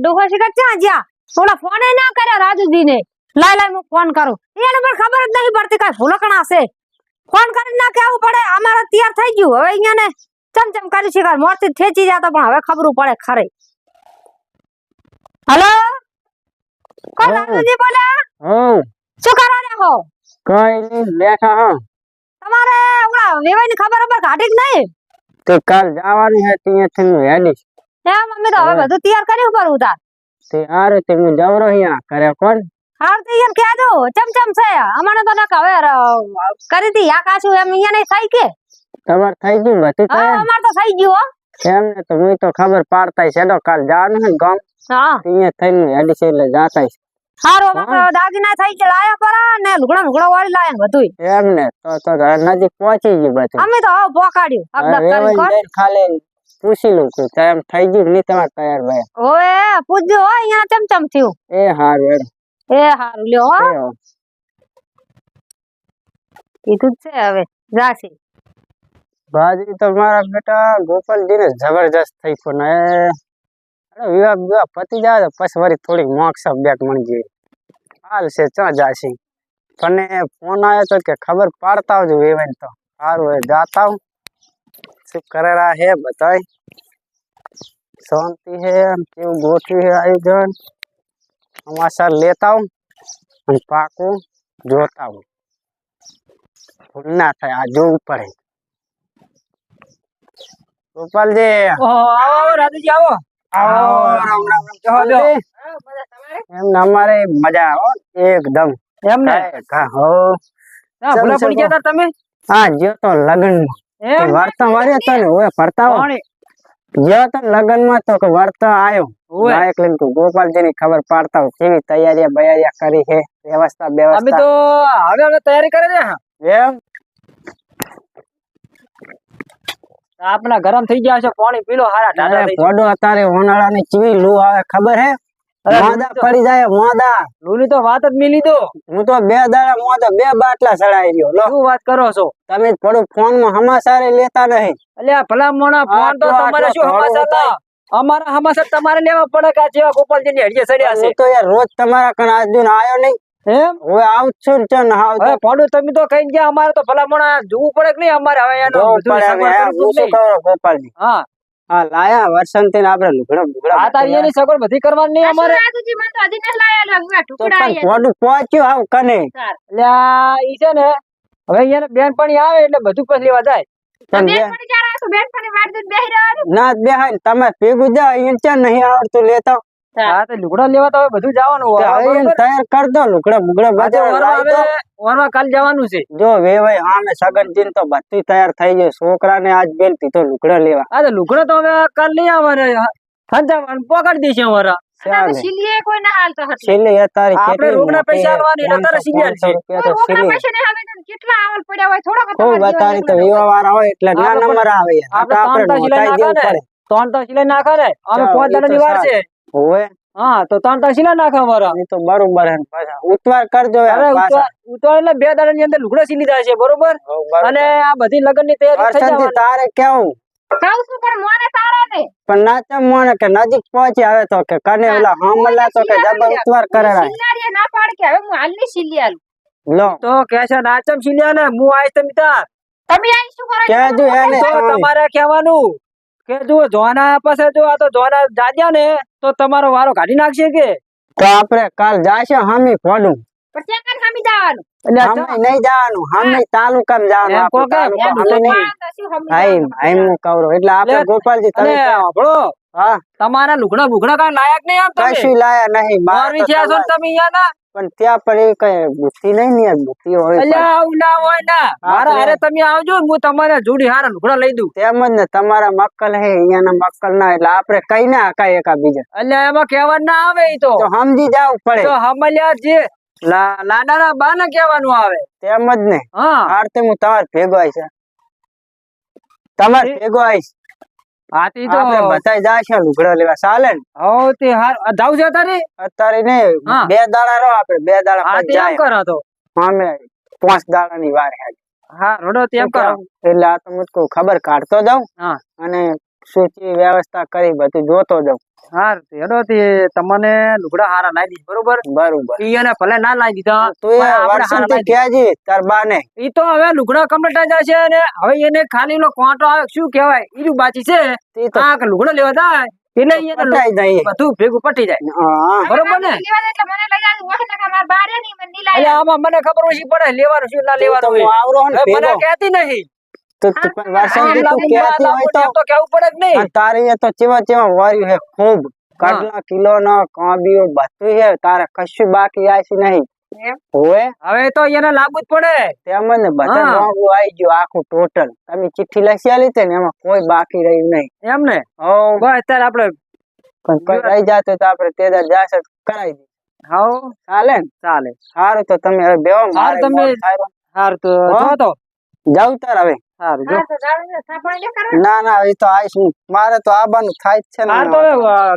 ડોહો શિખર ક્યાં જ્યાં ઓલા ફોને ના કર્યા રાજુજી ને લાય લાય હું ફોન કરું. એને પણ ખબર જ નહીં પડતી કઈ ભૂલકણા છે. ફોન કરીને ના કેવું પડે અમારે તૈયાર થઈ ગયું. હવે અહીંયા ને ચમચમ કરી શિકાર મોરથી ખેંચી જતો પણ હવે ખબર પડે ખરે. હલો? કોણ રાજુજી બોલ્યા હો. શું કરો રહ્યો હો? કઈ નહીં બેઠા હા. તમારે ઓલા વેવાઈ ની ખબર ખબર કાઢી જ નહીં? તો કાલ જવાની હતી ત્યાંથી હું હેડીશ હે મમ્મી તો હવે બધું તૈયાર કર્યું પર ઉતાર તે તે હું જાવ રહ્યા કરે કોણ? હાર તો યાર ચમ ચમ છે. અમારે તો ના હવે કરી દી આ કાચું એમ અહીંયા નહીં થઈ કે. તમાર થઈ ગયું બધું હા અમાર તો થઈ ગયું હો. એમ ને તો હું તો ખબર પાડતા છે તો કાલ જવાનું હે ગામ હા. ત્યાં થઈને છે એટલે જાતા છે. હારો દાગીના થઈ કે લાયા પરા ને લુગડા લુગડા વાળી લાયા બધું એમ ને તો તો નજીક પહોંચી ગયું બધું. અમે તો હવે પોકાડ્યું અબદા કરી ખાલી પૂછી લઉં છું એમ થઈ ગયું નહીં તમારે તૈયાર ભાઈ? ઓએ પૂછજો હો અહીંયા ચમચમ થયું. એ હારું હેડો. એ હારું લ્યો હો. કીધું છે હવે જાશે ભાજી તો મારા બેટા ગોપાલજી ને જબરજસ્ત થઈ ફોન એ અરે વિવાહ વિવાહ પતી જાય તો પછી વળી થોડીક મોક્ષ બેક મળી ગઈ હાલ છે ચા જાશે તને ફોન આવ્યો તો કે ખબર પાડતા આવજો વેવાઈને તો. સારું હવે જાતા હું. શું કરેલા હે બતાય શાંતિ હે કેવું ગોઠવ્યું હે આયોજન સમાચાર લેતા હું અને પાકું જોતા હું ભૂલ ના થાય આ જોવું પડે ગોપાલજી આવો રાજુજી આવો આવો રામ રામ. એમ ને અમારે મજા આવો એકદમ એમ ને હો હા, ભૂલા પડી ગયા તમે? હા જ્યો તો લગન એમ વર્તા વાર્યા તો ને ઓય ફરતાવો પાણી જ્યો તો લગનમાં તો કે વાર્તા આવ્યો ઓય. લઈને તું ગોપાલજી ની ખબર પાડતા હોય કેવી તૈયારી બૈયારી કરી છે વ્યવસ્થા અમે તો હવે હવે તૈયારી કરે છે એમ? આપના ગરમ થઈ ગયા છે પાણી પીલો હારા ટાટા થઈ પોડો અત્યારે ઉનાળાની ચીવી લૂ આવે ખબર હે? મોદા પડી જાય મોદા. લૂની તો વાત જ મિલી દો. હું તો બે દાડા મોદા બે બાટલા સડાઈ રહ્યો લો. શું વાત કરો છો? તમે થોડું ફોનમાં લેતા નહીં. અલ્યા ભલા મોણા ફોન તો તમારે શું ઘણો સમાચાર થાય. ના? અમારા સમાચાર તમારે લેવા પડે કે જેવા ગોપાલજી ની હડિયે છે? તો યાર રોજ તમારા કણ આજ દિન આયો નહીં. એમ? હવે આવું છું ને ચન હવે તમે તો કઈ ગયા અમારે તો ભલા મોણા જોવું પડે કે નહીં અમારે? હવે એનો ગોપાલજી? હા. હા લાયા વર્ષન ને આપણે લુગડા બુગડા આ તારી એની સગવડ બધી કરવાની નહીં અમારે? રાજુજી મને તો હજી નથી લાયા લગવા ટુકડા પણ પોડું પહોંચ્યું હાવ કને? અલ્યા ઈ છે ને હવે અહીંયા બેનપણી આવે એટલે બધું પછી લેવા જાય. પણ ના જ બેહાય તમે ભેગું જાઓ અહીંયા નહીં આવડતું લેતા? હા. તો લુગડા લેવા તો હવે બધું જવાનું હોય. તૈયાર કર દો લુગડા વરવા કાલ જવાનું છે. જો વેવાય આમે સગનજી તો બધું તૈયાર થઈ ગયું છોકરાને આજ બેન પીધો લુગડા લેવા. હા તો લુગડા તો હવે કાલ લઈ આવવાને. હંજાવાનું પકડી દઈશું અમારા ચાલે. સિલીએ કોઈ ના હાલતો હતો છેલ્લે અત્યારે આપણે કેટલી રોકડા મોટી પૈસા હે. આલવાની એટલે તારે સીઝન છે. 500 રૂપિયા તો રોકડા છેલ્લે. પૈસા ને હવે તો કેટલા આવલ પડ્યા હોય? થોડોક જ ખૂબ તમારા અત્યારે તો વાળા હોય. એટલે ના નંબર આવે. યાર. આ તો આપણે આપણે ત્રણ તાર નોંધાઈ સિલાઈ દેવું નાખે ને. પડે. ત્રણ તો સિલાઈ નાખે અમે પાંચ દાડા ની વાર છે. હોય હા તો ત્રણ ત્રણ સીલા નાખે અમારા? એ તો બરોબર હે પાછા. ઉતવાર કરજો અરે હવે પાછા. ઉતવા- ઉતવા એટલે બે દાડા ની અંદર લુગડા સીલી છે બરોબર? અને આ બધી લગનની તૈયારી થઈ જવાની. તારે કેવું કહું છું પણ મોને સારા ને પણ નાચમ મોને કે નજીક પહોંચી આવે તો કે કને ઓલા હામલા તો કે જબર ઉતવાર કરેલા. ના પાડ કે હવે હું હાલની સિલી આલું લો. તો કે છે નાચમ સિલ્યા ને હું આવીશ તમે તાર. તમે આઈ શું કરો? એને તો તમારે કહેવાનું. કે જો જોના પાસે જો આ તો જોના જાજ્યા ને તો તમારો વારો કાઢી નાખશે કે? તો આપણે કાલ જાશે હામી ફોડું તમારા લુગડા બુગડા કાંઈ લાયક નહીં આમ તમે? કશું લાયા નહીં તમે અહીંયા ના પણ ત્યાં પણ એ કઈ બુદ્ધિ નહીં ને બુદ્ધિ હોય એટલે આવું ના હોય ના. મારા હારે તમે આવજો હું તમારા જોડી હારા લુગડા લઈ દઉં. તેમ જ ને તમારા મક્કલ હે અહીંયાના મક્કલ ના એટલે આપણે કઈ ના કઈ એકા બીજા એટલે એમાં કહેવા ના આવે તો. સમજી જાવ પડે. તો હમલ્યા જે લા- લાડાના બા ને કહેવાનું આવે. તેમ જ ને. હા. આરતી હું તમારે ભેગો આવીશ તમારે ભેગો આવીશ. હાથી તો આપણે જાય જાશે લુગડા લેવા. ચાલે ને? હો તે હાર જાવ છે તારે? અત્યારે ને બે દાડા રહો આપણે. બે દાડા હા તે એમ કરો તો. અમે પાંચ દાડા ની વાર હે હા રોડો તેમ કરો એટલે આ તો મુજકો ખબર કાઢતો જાઉં. હા. અને શું ચી વ્યવસ્થા કરી બધું જોતો જાઉં. હાર હેડો તે તમને લુગડા હારા લાવી દીધા બરોબર? બરોબર. ઈ એને ભલે ના લાવી દીધા તું આપણે તાર બાને. ઈ તો હવે લુગડા કમ્પ્લીટ જશે અને હવે એને ખાલી નો કોંટો આવે શું કહેવાય? ઈ બાકી છે. આ લુગડો લેવા જાય એટલે એને પટાઈ જાય. બધું ભેગું પટી જાય. હા. બરોબર ને? એટલે મને લઈ જાય મારા બારે આમાં મને ખબર ઓછી પડે લેવાનું શું ના લેવાનું. આવરો મને. કહેતી નહીં. તો પણ વર્ષોથી તું કહેતી હોય તો? કહેવું પડે જ નહીં. તારી એ તો ચેવા ચેવા વાર્યું હે ખૂબ. કાટલા કિલો નો કાબીઓ બધું હે તારે કશું બાકી આસી નહીં? હવે? તો એને જ પડે. બધા હા. આવી ગયું આખું ટોટલ તમે ચિઠ્ઠી લખી આલી ને એમાં કોઈ બાકી રહ્યું નહીં. એમ ને? અત્યારે આપણે પણ કોઈ રહી જાતો તો આપણે તે દાડે જાશે કરાવી દઈએ હાઉ ચાલે ને? ચાલે. સારું તો તમે હવે બેહો મારે તમે-. હાર તો જાઉં તાર હવે. સારું જો. હા તો જાણે ને સાપણ લે કરો ના. ના એ તો આવીશ હું મારે તો આવવાનું થાય જ છે ને હાર તો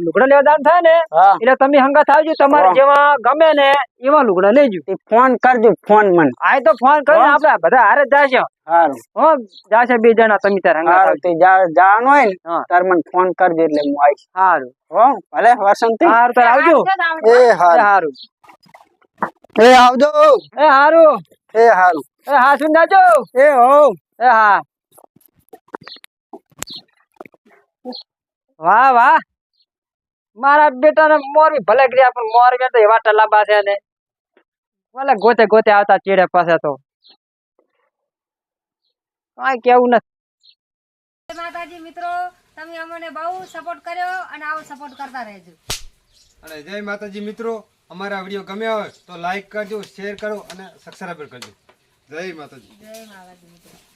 લુગડા લેવા દાન થાય ને એટલે તમે હંગાત આવજો તમારે જેવા ગમે ને એવા લુગડા લેજો. ફોન કરજો ફોન મને. આ તો ફોન કરીને. આપણે બધા હારે જાશો જાશે. સારું હો જાશે બે જણા તમે તાર હંગાત તે જવાનું હોય ને. તાર મને ફોન કરજો એટલે હું આવીશ. સારું હો ભલે વસંતી સારું તાર આવજો. એ સારું એ આવજો. એ સારું એ હારું. એ હા સુન જાજો. એ હો. એ હા. વાહ વાહ. મારા બેટાને મોરવી ભલે ગયા પણ મોરવી તો એવા ટલાબા છે ને. ભલે ગોતે ગોતે આવતા ચીડે પાસે તો. કાંઈ કેવું નથી. જય માતાજી મિત્રો તમે અમને બહુ સપોર્ટ કર્યો અને આવો સપોર્ટ કરતા રહેજો. અને જય માતાજી મિત્રો અમારા વીડિયો ગમ્યા હોય તો લાઈક કરજો શેર કરો અને સબસ્ક્રાઈબ કરજો. જય માતાજી. જય માતાજી મિત્રો.